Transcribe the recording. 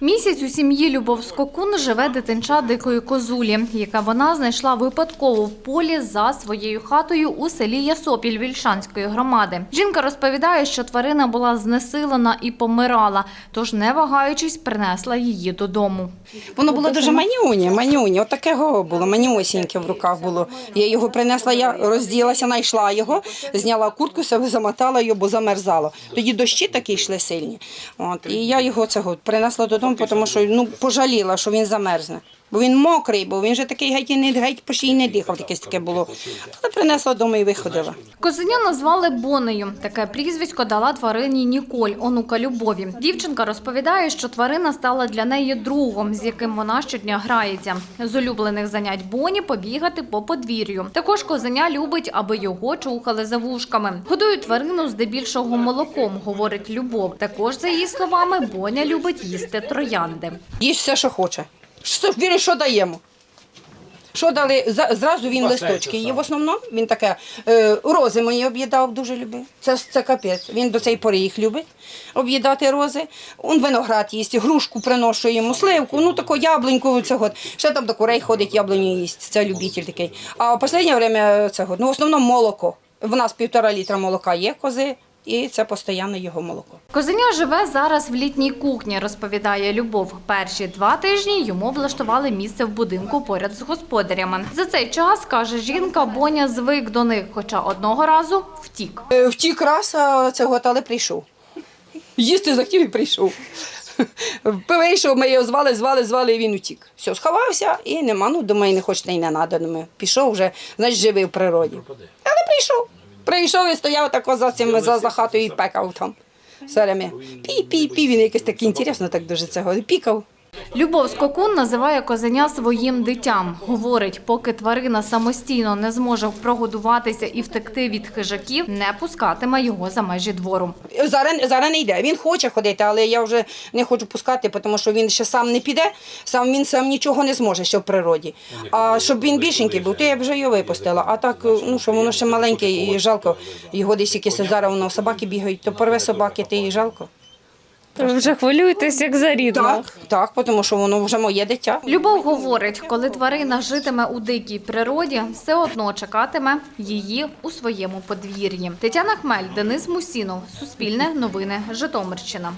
Місяць у сім'ї Любов Скокун живе дитинча дикої козулі, яка вона знайшла випадково в полі за своєю хатою у селі Ясопіль Вільшанської громади. Жінка розповідає, що тварина була знесилена і помирала, тож, не вагаючись, принесла її додому. Воно було дуже манюнє, манюнє. От такого було, манюсіньке в руках було. Я його принесла, я розділася, знайшла його, зняла куртку, себе замотала його, бо замерзало. Тоді дощі такі йшли сильні. От, і я його цього принесла додому, тому що ну, пожаліла, що він замерзне. Бо він мокрий, бо він же такий геть, і не геть й не дихав, якесь таке було. Але принесла додому і виходила. Козеня назвали Бонею. Таке прізвисько дала тварині Ніколь, онука Любові. Дівчинка розповідає, що тварина стала для неї другом, з яким вона щодня грається. З улюблених занять Боні побігати по подвір'ю. Також козеня любить, аби його чухали за вушками. Годують тварину здебільшого молоком, говорить Любов. Також, за її словами, Боня любить їсти троянди. Їсть все, що хоче. Що, віриш, що даємо? Що дали? За- Зразу він листочки. І в основному він таке е, рози мої об'їдав, дуже любив. Це, це капець. Він до цієї пори їх любить об'їдати рози. Он виноград їсть, грушку приношу йому, сливку, ну таку яблуньку цього. Ще там до курей ходить, яблуню їсть. Це любитель такий. А в останнє время цього, ну в основному молоко. В нас півтора літра молока є кози, і це постійно його молоко. Козеня живе зараз в літній кухні, розповідає Любов. Перші два тижні йому влаштували місце в будинку поряд з господарями. За цей час, каже жінка, Боня звик до них, хоча одного разу втік. Е, Втік раз, а цього але прийшов. Їсти захотів і прийшов. Вийшов, ми його звали, звали, звали, і він утік. Все, сховався і нема. Ну, думаю, не хочете і не треба. Пішов вже, значить, живий в природі. Але прийшов. Прийшов і стояв тако за цим за, за хатою і пекав там. Все. Пі, пі, пі, він якось так інтересно так дуже цього. говорить. Пікав. Любов Скокун називає козеня своїм дитям. Говорить, поки тварина самостійно не зможе прогодуватися і втекти від хижаків, не пускатиме його за межі двору. Зараз, зараз не йде. Він хоче ходити, але я вже не хочу пускати, тому що він ще сам не піде, сам він сам нічого не зможе ще в природі. А щоб він більшенький був, то я б вже його випустила. А так, ну що воно ще маленьке і жалко. Його десь якісь зараз воно собаки бігають, то порве собаки, то і жалко. Ви вже хвилюєтесь, як за рідного. Так, так, тому що воно вже моє дитя. Любов говорить, коли тварина житиме у дикій природі, все одно чекатиме її у своєму подвір'ї. Тетяна Хмель, Денис Мусінов, Суспільне новини, Житомирщина.